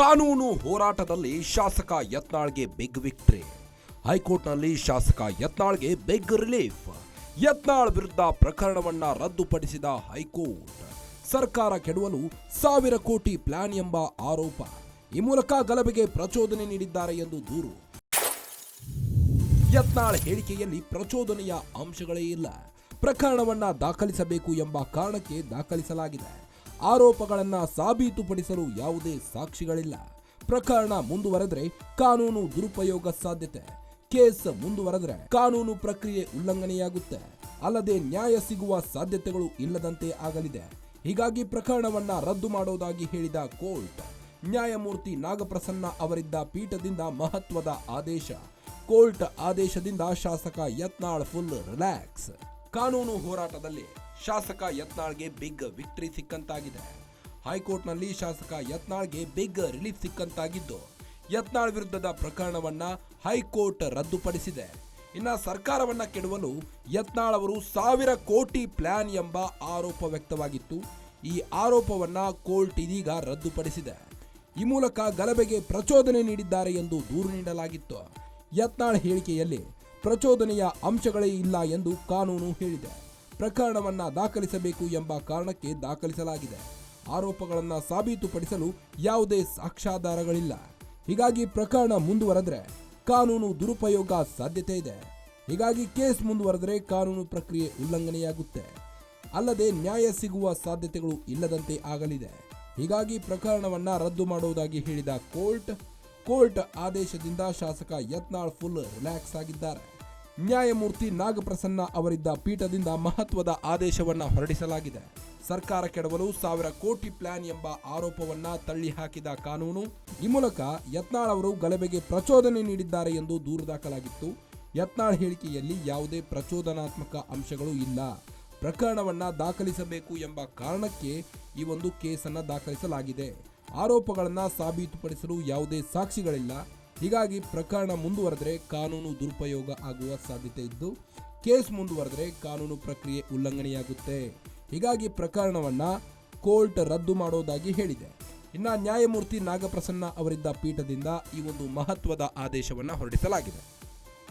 ಕಾನೂನು ಹೋರಾಟದಲ್ಲಿ ಶಾಸಕ ಯತ್ನಾಳ್ಗೆ ಬಿಗ್ ವಿಕ್ಟ್ರಿ. ಹೈಕೋರ್ಟ್ನಲ್ಲಿ ಶಾಸಕ ಯತ್ನಾಳ್ಗೆ ಬಿಗ್ ರಿಲೀಫ್. ಯತ್ನಾಳ್ ವಿರುದ್ಧ ಪ್ರಕರಣವನ್ನ ರದ್ದುಪಡಿಸಿದ ಹೈಕೋರ್ಟ್. ಸರ್ಕಾರ ಕೆಡವಲು ಸಾವಿರ ಕೋಟಿ ಪ್ಲಾನ್ ಎಂಬ ಆರೋಪ. ಈ ಮೂಲಕ ಗಲಭೆಗೆ ಪ್ರಚೋದನೆ ನೀಡಿದ್ದಾರೆ ಎಂದು ದೂರು. ಯತ್ನಾಳ್ ಹೇಳಿಕೆಯಲ್ಲಿ ಪ್ರಚೋದನೆಯ ಅಂಶಗಳೇ ಇಲ್ಲ. ಪ್ರಕರಣವನ್ನ ದಾಖಲಿಸಬೇಕು ಎಂಬ ಕಾರಣಕ್ಕೆ ದಾಖಲಿಸಲಾಗಿದೆ. ಆರೋಪಗಳನ್ನ ಸಾಬೀತುಪಡಿಸಲು ಯಾವುದೇ ಸಾಕ್ಷಿಗಳಿಲ್ಲ. ಪ್ರಕರಣ ಮುಂದುವರೆದ್ರೆ ಕಾನೂನು ದುರುಪಯೋಗ ಸಾಧ್ಯತೆ. ಕೇಸ್ ಮುಂದುವರೆದ್ರೆ ಕಾನೂನು ಪ್ರಕ್ರಿಯೆ ಉಲ್ಲಂಘನೆಯಾಗುತ್ತೆ. ಅಲ್ಲದೆ ನ್ಯಾಯ ಸಿಗುವ ಸಾಧ್ಯತೆಗಳು ಇಲ್ಲದಂತೆ ಆಗಲಿದೆ. ಹೀಗಾಗಿ ಪ್ರಕರಣವನ್ನ ರದ್ದು ಮಾಡೋದಾಗಿ ಹೇಳಿದ ಕೋರ್ಟ್, ನ್ಯಾಯಮೂರ್ತಿ ನಾಗಪ್ರಸನ್ನ ಅವರಿದ್ದ ಪೀಠದಿಂದ ಮಹತ್ವದ ಆದೇಶ. ಕೋರ್ಟ್ ಆದೇಶದಿಂದ ಶಾಸಕ ಯತ್ನಾಳ್ ಫುಲ್ ರಿಲ್ಯಾಕ್ಸ್. ಕಾನೂನು ಹೋರಾಟದಲ್ಲಿ ಶಾಸಕ ಯತ್ನಾಳ್ಗೆ ಬಿಗ್ ವಿಕ್ಟ್ರಿ ಸಿಕ್ಕಂತಾಗಿದೆ. ಹೈಕೋರ್ಟ್ನಲ್ಲಿ ಶಾಸಕ ಯತ್ನಾಳ್ಗೆ ಬಿಗ್ ರಿಲೀಫ್ ಸಿಕ್ಕಂತಾಗಿದ್ದು, ಯತ್ನಾಳ್ ವಿರುದ್ಧದ ಪ್ರಕರಣವನ್ನ ಹೈಕೋರ್ಟ್ ರದ್ದುಪಡಿಸಿದೆ. ಇನ್ನ ಸರ್ಕಾರವನ್ನ ಕೆಡವಲು ಯತ್ನಾಳ್ ಅವರು ಸಾವಿರ ಕೋಟಿ ಪ್ಲಾನ್ ಎಂಬ ಆರೋಪ ವ್ಯಕ್ತವಾಗಿತ್ತು. ಈ ಆರೋಪವನ್ನ ಕೋರ್ಟ್ ಇದೀಗ ರದ್ದುಪಡಿಸಿದೆ. ಈ ಮೂಲಕ ಗಲಭೆಗೆ ಪ್ರಚೋದನೆ ನೀಡಿದ್ದಾರೆ ಎಂದು ದೂರು ನೀಡಲಾಗಿತ್ತು. ಯತ್ನಾಳ್ ಹೇಳಿಕೆಯಲ್ಲಿ ಪ್ರಚೋದನೆಯ ಅಂಶಗಳೇ ಇಲ್ಲ ಎಂದು ಕಾನೂನು ಹೇಳಿದೆ. ಪ್ರಕರಣವನ್ನ ದಾಖಲಿಸಬೇಕು ಎಂಬ ಕಾರಣಕ್ಕೆ ದಾಖಲಿಸಲಾಗಿದೆ. ಆರೋಪಗಳನ್ನು ಸಾಬೀತುಪಡಿಸಲು ಯಾವುದೇ ಸಾಕ್ಷ್ಯಾಧಾರಗಳಿಲ್ಲ. ಹೀಗಾಗಿ ಪ್ರಕರಣ ಮುಂದುವರೆದ್ರೆ ಕಾನೂನು ದುರುಪಯೋಗ ಸಾಧ್ಯತೆ ಇದೆ. ಹೀಗಾಗಿ ಕೇಸ್ ಮುಂದುವರೆದರೆ ಕಾನೂನು ಪ್ರಕ್ರಿಯೆ ಉಲ್ಲಂಘನೆಯಾಗುತ್ತೆ. ಅಲ್ಲದೆ ನ್ಯಾಯ ಸಿಗುವ ಸಾಧ್ಯತೆಗಳು ಇಲ್ಲದಂತೆ ಆಗಲಿದೆ. ಹೀಗಾಗಿ ಪ್ರಕರಣವನ್ನು ರದ್ದು ಮಾಡುವುದಾಗಿ ಹೇಳಿದ ಕೋರ್ಟ್ ಕೋರ್ಟ್ ಆದೇಶದಿಂದ ಶಾಸಕ ಯತ್ನಾಳ್ ಫುಲ್ ರಿಲ್ಯಾಕ್ಸ್ ಆಗಿದ್ದಾರೆ. ನ್ಯಾಯಮೂರ್ತಿ ನಾಗಪ್ರಸನ್ನ ಅವರಿದ್ದ ಪೀಠದಿಂದ ಮಹತ್ವದ ಆದೇಶವನ್ನು ಹೊರಡಿಸಲಾಗಿದೆ. ಸರ್ಕಾರ ಕೆಡವಲು ಸಾವಿರ ಕೋಟಿ ಪ್ಲಾನ್ ಎಂಬ ಆರೋಪವನ್ನ ತಳ್ಳಿ ಹಾಕಿದ ಕಾನೂನು, ಈ ಮೂಲಕ ಯತ್ನಾಳ್ ಅವರು ಗಲಭೆಗೆ ಪ್ರಚೋದನೆ ನೀಡಿದ್ದಾರೆ ಎಂದು ದೂರು ದಾಖಲಾಗಿತ್ತು. ಯತ್ನಾಳ್ ಹೇಳಿಕೆಯಲ್ಲಿ ಯಾವುದೇ ಪ್ರಚೋದನಾತ್ಮಕ ಅಂಶಗಳು ಇಲ್ಲ. ಪ್ರಕರಣವನ್ನ ದಾಖಲಿಸಬೇಕು ಎಂಬ ಕಾರಣಕ್ಕೆ ಈ ಒಂದು ಕೇಸನ್ನು ದಾಖಲಿಸಲಾಗಿದೆ. ಆರೋಪಗಳನ್ನು ಸಾಬೀತುಪಡಿಸಲು ಯಾವುದೇ ಸಾಕ್ಷಿಗಳಿಲ್ಲ. ಹೀಗಾಗಿ ಪ್ರಕರಣ ಮುಂದುವರೆದರೆ ಕಾನೂನು ದುರುಪಯೋಗ ಆಗುವ ಸಾಧ್ಯತೆ ಇದ್ದು, ಕೇಸ್ ಮುಂದುವರೆದರೆ ಕಾನೂನು ಪ್ರಕ್ರಿಯೆ ಉಲ್ಲಂಘನೆಯಾಗುತ್ತೆ. ಹೀಗಾಗಿ ಪ್ರಕರಣವನ್ನ ಕೋರ್ಟ್ ರದ್ದು ಮಾಡೋದಾಗಿ ಹೇಳಿದೆ. ಇನ್ನ ನ್ಯಾಯಮೂರ್ತಿ ನಾಗಪ್ರಸನ್ನ ಅವರಿದ್ದ ಪೀಠದಿಂದ ಈ ಒಂದು ಮಹತ್ವದ ಆದೇಶವನ್ನ ಹೊರಡಿಸಲಾಗಿದೆ.